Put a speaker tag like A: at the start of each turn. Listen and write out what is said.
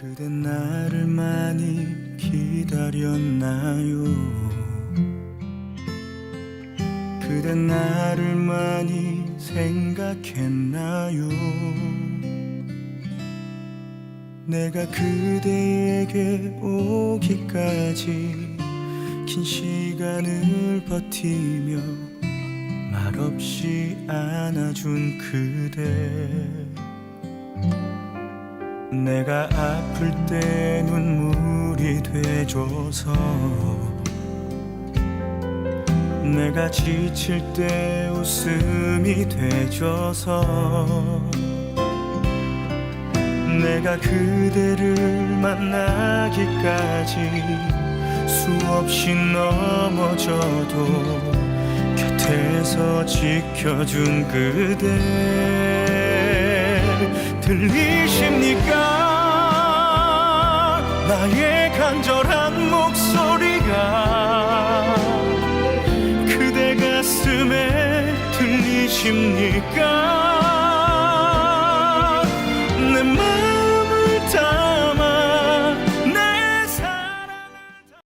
A: 그대 나를 많이 기다렸나요? 그대 나를 많이 생각했나요? 내가 그대에게 오기까지 긴 시간을 버티며 말없이 안아준 그대 내가 아플 때 눈물이 돼줘서 내가 지칠 때 웃음이 돼줘서 내가 그대를 만나기까지 수없이 넘어져도 곁에서 지켜준 그대 들리 나의 간절한 목소리가 그대 가슴에 들리십니까